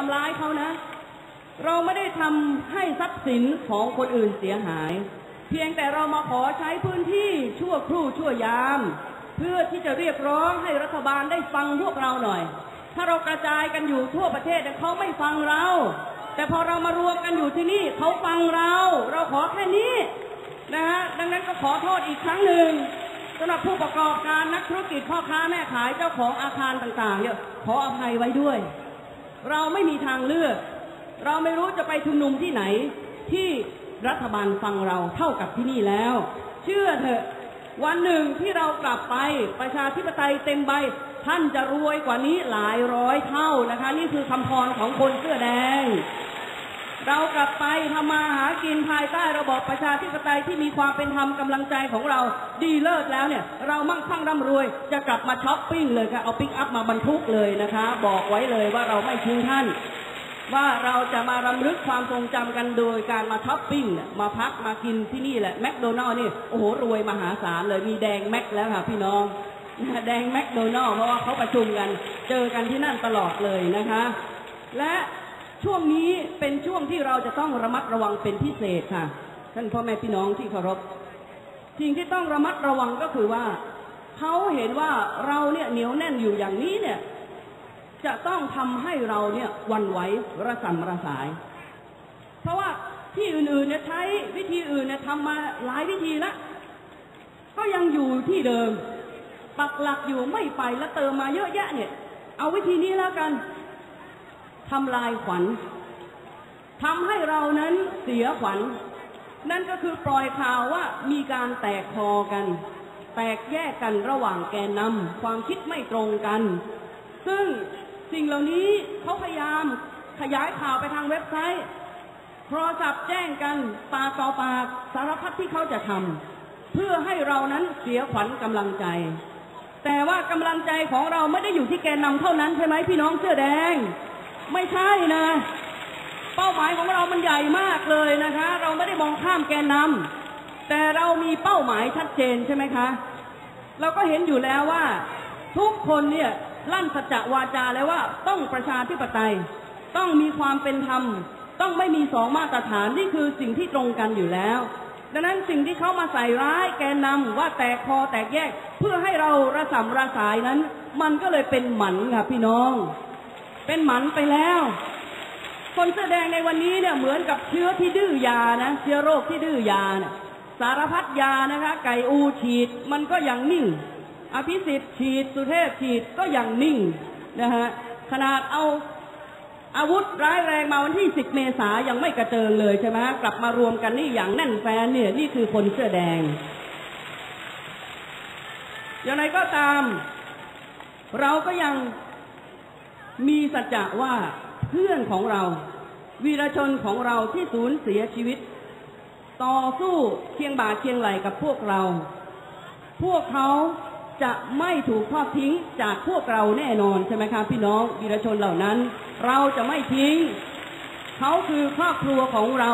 ทำร้ายเขานะ เราไม่ได้ทำให้ทรัพย์สินของคนอื่นเสียหาย เพียงแต่เรามาขอใช้พื้นที่ชั่วครู่ชั่วยาม เพื่อที่จะเรียกร้องให้รัฐบาลได้ฟังพวกเราหน่อย ถ้าเรากระจายกันอยู่ทั่วประเทศแต่เขาไม่ฟังเรา แต่พอเรามารวมกันอยู่ที่นี่เขาฟังเรา เราขอแค่นี้นะฮะดังนั้นก็ขอโทษอีกครั้งหนึ่งสำหรับผู้ประกอบการนักธุรกิจพ่อค้าแม่ขายเจ้าของอาคารต่างๆเนี่ยขออภัยไว้ด้วย เราไม่มีทางเลือก เราไม่รู้จะไปชุมนุมที่ไหน ที่รัฐบาลฟังเราเท่ากับที่นี่แล้ว เชื่อเถอะ วันหนึ่งที่เรากลับไปประชาธิปไตยเต็มใบ ท่านจะรวยกว่านี้หลายร้อยเท่านะคะ นี่คือคำพรของคนเสื้อแดง เรากลับไปทำมาหากินภายใต้ระบอบประชาธิปไตยที่มีความเป็นธรรมกำลังใจของเราดีเลิศแล้วเนี่ย เรามั่งคั่งร่ำรวยจะกลับมาช้อปปิ้งเลยค่ะเอาปิกอัพมาบรรทุกเลยนะคะ บอกไว้เลยว่าเราไม่ทิ้งท่าน ว่าเราจะมารำลึกความทรงจำกันโดยการมาช้อปปิ้งมาพักมากินที่นี่แหละแมคโดนัลล์นี่โอ้โหรวยมหาศาลเลยมีแดงแม็กแล้วค่ะพี่น้องแดงแมคโดนัลล์เพราะว่าเขาประชุมกัน เจอกันที่นั่นตลอดเลยนะคะ และ ช่วงนี้เป็นช่วงที่เราจะต้องระมัดระวังเป็นพิเศษค่ะ ท่านพ่อแม่พี่น้องที่เคารพสิ่งที่ต้องระมัดระวังก็คือว่าเขาเห็นว่าเราเนี่ยเหนียวแน่นอยู่อย่างนี้เนี่ย จะต้องทำให้เราเนี่ยวันไหวระสำระสาย เพราะว่าที่อื่นๆเนี่ยใช้วิธีอื่นเนี่ยทำมาหลายวิธีแล้วก็ยังอยู่ที่เดิม ปักหลักอยู่ไม่ไปแล้วเติมมาเยอะแยะเนี่ย เอาวิธีนี้แล้วกัน ทำลายขวัญทำให้เรานั้นเสียขวัญ นั่นก็คือปล่อยข่าวว่ามีการแตกคอกัน แตกแยกกันระหว่างแกนนำความคิดไม่ตรงกัน ซึ่งสิ่งเหล่านี้เขาพยายามขยายข่าวไปทางเว็บไซต์ โทรศัพท์แจ้งกันปากต่อปากสารพัดที่เขาจะทำเพื่อให้เรานั้นเสียขวัญกำลังใจ แต่ว่ากำลังใจของเราไม่ได้อยู่ที่แกนนำเท่านั้นใช่ไหมพี่น้องเสื้อแดง ไม่ใช่นะ เป้าหมายของเรามันใหญ่มากเลยนะคะ เราไม่ได้มองข้ามแกนนำแต่เรามีเป้าหมายชัดเจนใช่ไหมคะ เราก็เห็นอยู่แล้วว่า ทุกคนเนี่ยลั่นสัจวาจาแล้วว่าต้องประชาธิปไตย ต้องมีความเป็นธรรม ต้องไม่มีสองมาตรฐานนี่คือสิ่งที่ตรงกันอยู่แล้ว ดังนั้นสิ่งที่เขามาใส่ร้ายแกนนำว่าแตกคอแตกแยก เพื่อให้เราระสำระสายนั้น มันก็เลยเป็นหมันค่ะพี่น้อง เป็นหมันไปแล้ว คนเสื้อแดงในวันนี้เนี่ยเหมือนกับเชื้อที่ดื้อยานะเชื้อโรคที่ดื้อยาเนี่ยสารพัดยานะคะ ไก่อูฉีดมันก็ยังนิ่ง อภิสิทธิ์ฉีดสุเทพฉีดก็ยังนิ่งนะฮะขนาดเอาอาวุธร้ายแรงมาวันที่ 10 เมษายังไม่กระเจิงเลยใช่ไหมกลับมารวมกันนี่อย่างแน่นแฟนเนี่ย นี่คือคนเสื้อแดง อย่างไรก็ตาม เราก็ยัง มีสัจจะว่าเพื่อนของเรา วีรชนของเราที่สูญเสียชีวิต ต่อสู้เคียงบ่าเคียงไหลกับพวกเรา พวกเขาจะไม่ถูกทอดทิ้งจากพวกเราแน่นอนใช่ไหมคะพี่น้องวีรชนเหล่านั้น เราจะไม่ทิ้ง เขาคือครอบครัวของเรา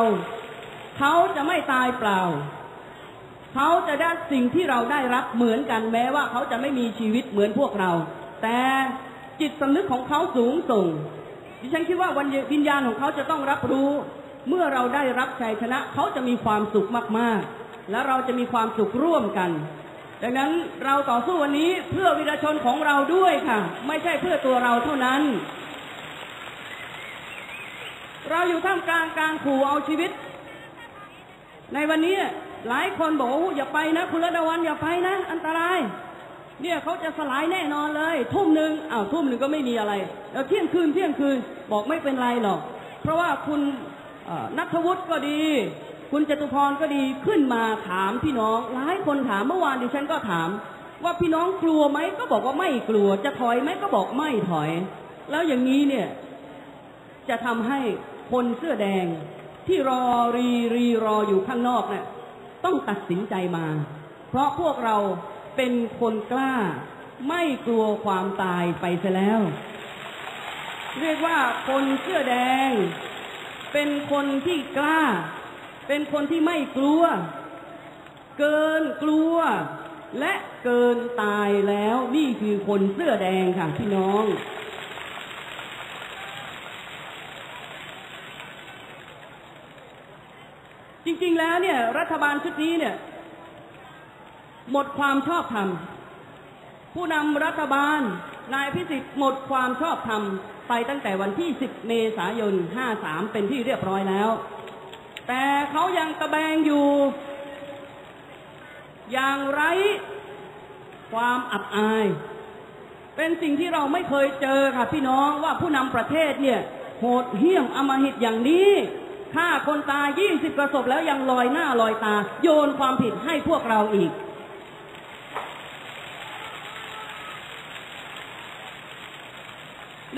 เขาจะไม่ตายเปล่า เขาจะได้สิ่งที่เราได้รับเหมือนกันแม้ว่าเขาจะไม่มีชีวิตเหมือนพวกเรา แต่ จิตสำนึกของเขาสูงส่ง ดิฉันคิดว่าวันวิญญาณของเขาจะต้องรับรู้ เมื่อเราได้รับชัยชนะเขาจะมีความสุขมากๆ และเราจะมีความสุขร่วมกัน ดังนั้นเราต่อสู้วันนี้เพื่อวีรชนของเราด้วยค่ะ ไม่ใช่เพื่อตัวเราเท่านั้น เราอยู่ท่ามกลางการขู่เอาชีวิต ในวันนี้หลายคนบอกว่าอย่าไปนะ คุณระดาวันอย่าไปนะ อันตราย เนี่ยเขาจะสลายแน่นอนเลย ทุ่มหนึ่งอ้าวทุ่มหนึ่งก็ไม่มีอะไร แล้วเที่ยงคืนเที่ยงคืนบอกไม่เป็นไรหรอก เพราะว่าคุณนัทวุฒิก็ดี คุณจตุพรก็ดีขึ้นมาถามพี่น้องหลายคนถามเมื่อวานดิฉันก็ถาม ว่าพี่น้องกลัวไหมก็บอกว่าไม่กลัว จะถอยไหมก็บอกไม่ถอย แล้วอย่างนี้เนี่ยจะทำให้คนเสื้อแดงที่รอรีรีรออยู่ข้างนอกเนี่ยต้องตัดสินใจมา เพราะพวกเรา เป็นคนกล้า ไม่กลัวความตายไปซะแล้ว เรียกว่าคนเสื้อแดง เป็นคนที่กล้า เป็นคนที่ไม่กลัว เกินกลัว และเกินตายแล้วนี่คือคนเสื้อแดงค่ะพี่น้องจริงๆ แล้วเนี่ยรัฐบาลชุดนี้เนี่ย หมดความชอบธรรม ผู้นำรัฐบาล นายพิสิทธิ์หมดความชอบธรรม ไปตั้งแต่วันที่ 10 เมษายน 53 เป็นที่เรียบร้อยแล้ว แต่เขายังตะแบงอยู่ อย่างไรความอับอาย เป็นสิ่งที่เราไม่เคยเจอค่ะพี่น้องว่าผู้นำประเทศเนี่ย โหดเหี้ยมอมหิตอย่างนี้ฆ่าคนตาย20กระสบแล้วยังลอยหน้าลอยตา โยนความผิดให้พวกเราอีก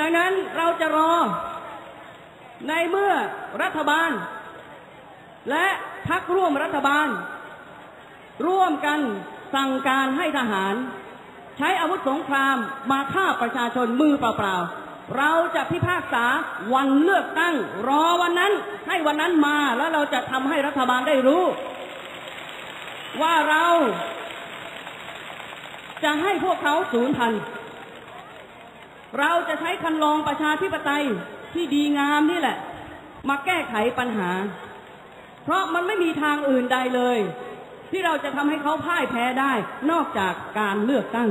งนั้นเราจะรอ ในเมื่อรัฐบาล และพักร่วมรัฐบาล ร่วมกันสั่งการให้ทหาร ใช้อาวุธสงครามมาฆ่าประชาชนมือเปล่าๆ เราจะพิพากษาวันเลือกตั้ง รอวันนั้นให้วันนั้นมาแล้วเราจะทำให้รัฐบาลได้รู้ ว่าเราจะให้พวกเขาสูญพันธุ์ เราจะใช้คันลองประชาธิปไตยที่ดีงามนี่แหละ มาแก้ไขปัญหา เพราะมันไม่มีทางอื่นใดเลย ที่เราจะทำให้เขาพ่ายแพ้ได้ นอกจากการเลือกตั้ง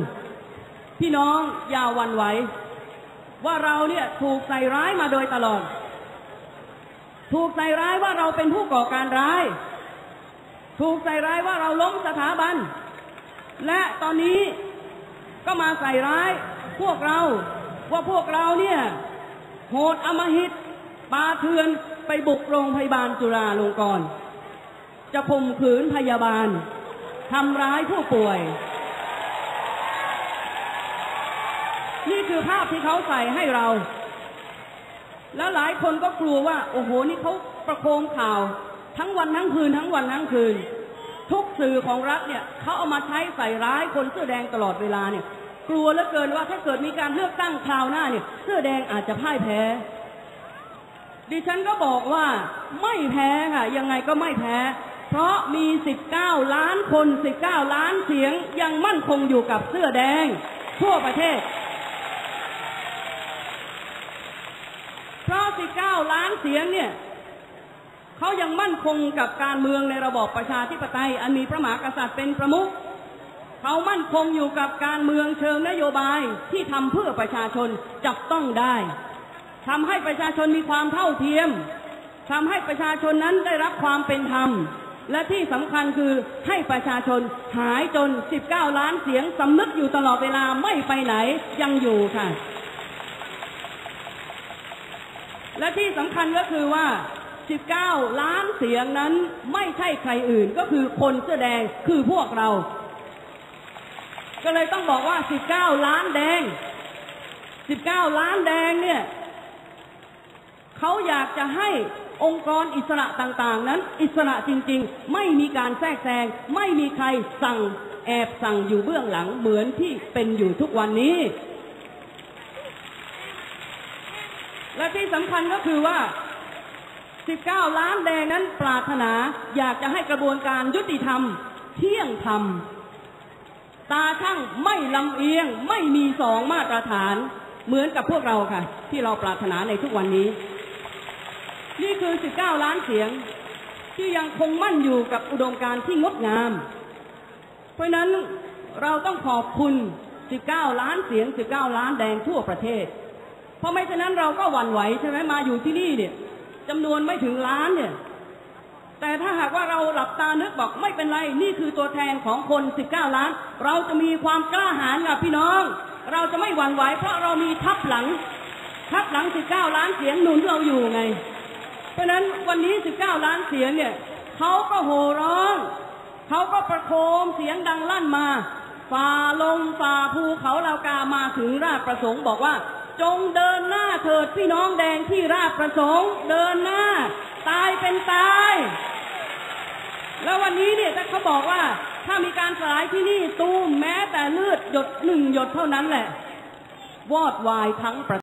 พี่น้องอย่าวันไหวว่าเราเนี่ยถูกใส่ร้ายมาโดยตลอด ถูกใส่ร้ายว่าเราเป็นผู้ก่อการร้าย ถูกใส่ร้ายว่าเราล้มสถาบัน และตอนนี้ก็มาใส่ร้าย พวกเราว่าพวกเราเนี่ยโหดอมหิตปาเถือนไปบุกโรงพยาบาลจุฬาลงกรณ์จะข่มขืนพยาบาลทำร้ายผู้ป่วย นี่คือภาพที่เขาใส่ให้เรา แล้วหลายคนก็กลัวว่า โอ้โห นี่เขาประโคมข่าว ทั้งวันทั้งคืน ทั้งวันทั้งคืน ทุกสื่อของรัฐเนี่ยเขาเอามาใช้ใส่ร้ายคนเสื้อแดงตลอดเวลาเนี่ย กลัวเหลือเกินว่าถ้าเกิดมีการเลือกตั้งคราวหน้าเนี่ยเสื้อแดงอาจจะพ่ายแพ้ ดิฉันก็บอกว่าไม่แพ้ค่ะ ยังไงก็ไม่แพ้ เพราะมี 19 ล้านคน 19 ล้านเสียงยังมั่นคงอยู่กับเสื้อแดง ทั่วประเทศ เพราะ 19 ล้านเสียงเนี่ยเขายังมั่นคงกับการเมืองในระบอบประชาธิปไตย อันมีพระมหากษัตริย์เป็นประมุข เขามั่นคงอยู่กับการเมืองเชิงนโยบายที่ทำเพื่อประชาชนจับต้องได้ทำให้ประชาชนมีความเท่าเทียมทำให้ประชาชนนั้นได้รับความเป็นธรรม และที่สำคัญคือให้ประชาชนหายจน 19 ล้านเสียงสำนึกอยู่ตลอดเวลาไม่ไปไหนยังอยู่ค่ะ และที่สำคัญก็คือว่า 19 ล้านเสียงนั้นไม่ใช่ใครอื่นก็คือคนเสื้อแดงคือพวกเรา ก็เลยต้องบอกว่า19ล้านแดง19ล้านแดงเนี่ยเขาอยากจะให้องค์กรอิสระต่างๆ นั้น อิสระจริง ๆ ไม่มีการแทรกแซงไม่มีใครสั่งแอบสั่งอยู่เบื้องหลังเหมือนที่เป็นอยู่ทุกวันนี้ และที่สำคัญก็คือว่า 19 ล้านแดงนั้นปรารถนาอยากจะให้กระบวนการยุติธรรม เที่ยงธรรม ตาช่างไม่ลำเอียง ไม่มีสองมาตรฐาน เหมือนกับพวกเราค่ะ ที่เราปรารถนาในทุกวันนี้ นี่คือ 19 ล้านเสียง ที่ยังคงมั่นอยู่กับอุดมการณ์ที่งดงาม เพราะนั้นเราต้องขอบคุณ 19 ล้านเสียง 19 ล้านแดงทั่วประเทศ เพราะไม่ฉะนั้นเราก็หวั่นไหวใช่ไหมมาอยู่ที่นี่เนี่ยจำนวนไม่ถึงล้านเนี่ย แต่ถ้าหากว่าเราหลับตานึกบอกไม่เป็นไร นี่คือตัวแทนของคน 19 ล้าน เราจะมีความกล้าหาญกับพี่น้อง เราจะไม่หวั่นไหวเพราะเรามีทับหลัง ทับหลัง 19 ล้านเสียงหนุนเราอยู่ไง เพราะนั้นวันนี้ 19 ล้านเสียงเนี่ยเขาก็โห่ร้องเขาก็ประโคมเสียงดังลั่นมาฝ่าลงฝ่าภูเขาลาวกามาถึงราชประสงค์บอกว่า จงเดินหน้าเถิดพี่น้องแดงที่ราชประสงค์ เดินหน้า ตายเป็นตาย แล้ววันนี้เนี่ยถ้าเขาบอกว่าถ้ามีการสลายที่นี่ตูมแม้แต่เลือดหยดหนึ่งหยดเท่านั้นแหละ วอดวายทั้งประ